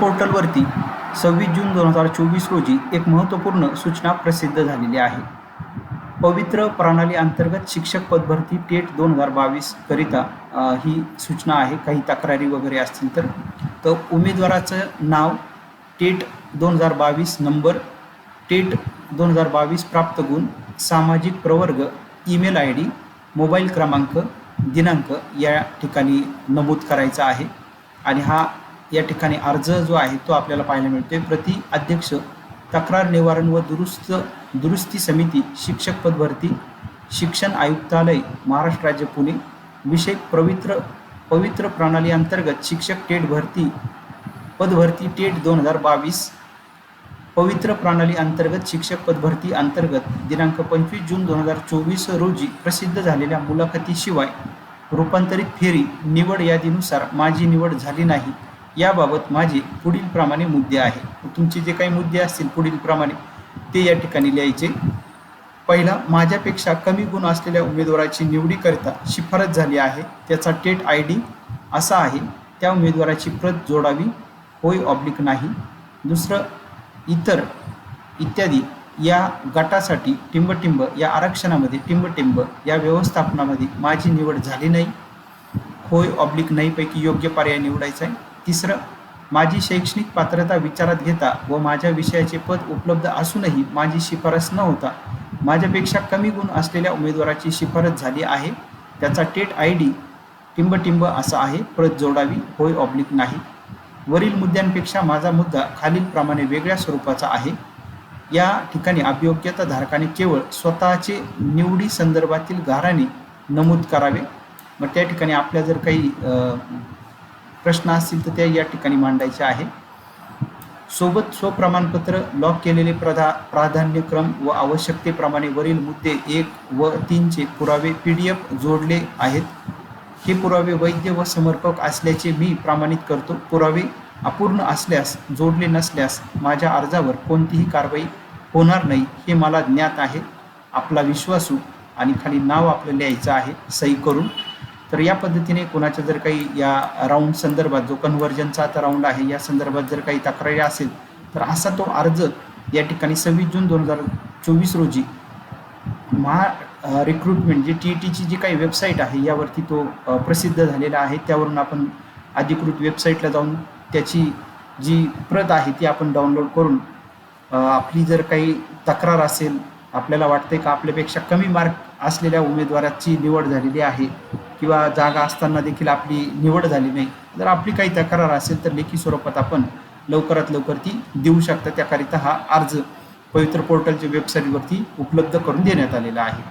पोर्टलवरती सव्वीस जून दोन हजार चोवीस रोजी एक महत्त्वपूर्ण सूचना प्रसिद्ध झालेली आहे. पवित्र प्रणाली अंतर्गत शिक्षक पदभरती टेट दोन हजार बावीसकरिता ही सूचना आहे. काही तक्रारी वगैरे असतील तर. तर उमेदवाराचं नाव टेट दोन हजार बावीस नंबर टेट दोन हजार बावीस प्राप्त गुण सामाजिक प्रवर्ग ईमेल आय डी मोबाईल क्रमांक दिनांक या ठिकाणी नमूद करायचा आहे. आणि हा या ठिकाणी अर्ज जो आहे तो आपल्याला पाहायला मिळतोय. प्रति अध्यक्ष तक्रार निवारण व दुरुस्त दुरुस्ती समिती शिक्षक पदभरती शिक्षण आयुक्तालय महाराष्ट्र राज्य पुणे. विषय पवित्र पवित्र प्रणाली अंतर्गत शिक्षक टेट भरती पदभरती टेट दोन हजार बावीस. पवित्र प्रणाली अंतर्गत शिक्षक पदभरती अंतर्गत दिनांक पंचवीस जून दोन हजार चोवीस रोजी प्रसिद्ध झालेल्या मुलाखतीशिवाय रूपांतरित फेरी निवड यादीनुसार माझी निवड झाली नाही. याबाबत माझे पुढील प्रमाणे मुद्दे आहे. तुमचे जे काही मुद्दे असतील पुढील प्रमाणे ते या ठिकाणी लिहायचे. पहिला माझ्यापेक्षा कमी गुण असलेल्या उमेदवाराची निवडीकरिता शिफारस झाली आहे. त्याचा टेट आय डी असा आहे. त्या उमेदवाराची प्रत जोडावी होय ऑब्लिक नाही. दुसरं इतर इत्यादी या गटासाठी टिंबटिंब या आरक्षणामध्ये टिंबटिंब या व्यवस्थापनामध्ये माझी निवड झाली नाही. होय ऑब्लिक नाहीपैकी योग्य पर्याय निवडायचा आहे. तिसरं माझी शैक्षणिक पात्रता विचारात घेता व माझ्या विषयाचे पद उपलब्ध असूनही माझी शिफारस न होता माझ्यापेक्षा कमी गुण असलेल्या उमेदवाराची शिफारस झाली आहे. त्याचा टेट आय डी टिंबटिंब असा आहे प्रत जोडावी होय ऑब्लिक नाही. वरील मुद्द्यांपेक्षा माझा मुद्दा खालीलप्रमाणे वेगळ्या स्वरूपाचा आहे. या ठिकाणी अभियोग्यता धारकाने केवळ स्वतःचे निवडी संदर्भातील गाराने नमूद करावे. मग त्या ठिकाणी आपल्या जर काही प्रश्न असतील तर त्या या ठिकाणी मांडायचे आहे. सोबत स्वप्रमाणपत्र लॉक केलेले प्रधा प्राधान्यक्रम व आवश्यकतेप्रमाणे वरील मुद्दे एक व तीनचे पुरावे पी डी एफ जोडले आहेत. हे पुरावे वैद्य व समर्पक असल्याचे मी प्रमाणित करतो. पुरावे अपूर्ण असल्यास जोडले नसल्यास माझ्या अर्जावर कोणतीही कारवाई होणार नाही हे मला ज्ञात आहे. आपला विश्वासू आणि खाली नाव आपलं लिहायचं आहे सही करून. तर या पद्धतीने कोणाच्या जर काही या राऊंड संदर्भात जो कन्व्हर्जनचा आता राऊंड आहे या संदर्भात जर काही तक्रारी असेल तर असा तो अर्ज या ठिकाणी सव्वीस जून दोन हजार चोवीस रोजी महा रिक्रुटमेंट जी टी टीची जी काही वेबसाईट आहे यावरती तो प्रसिद्ध झालेला आहे. त्यावरून आपण अधिकृत वेबसाईटला जाऊन त्याची जी प्रत आहे ती आपण डाउनलोड करून आपली जर काही तक्रार असेल आपल्याला वाटते का आपल्यापेक्षा कमी मार्क असलेल्या उमेदवाराची निवड झालेली आहे किंवा जागा असताना देखील आपली निवड झाली नाही? जर आपली काही तक्रार असेल तर लेखी स्वरूपात आपण लवकरात लवकर ती देऊ शकता. त्याकरिता हा अर्ज पवित्र पोर्टलच्या वेबसाईटवरती उपलब्ध करून देण्यात आलेला आहे.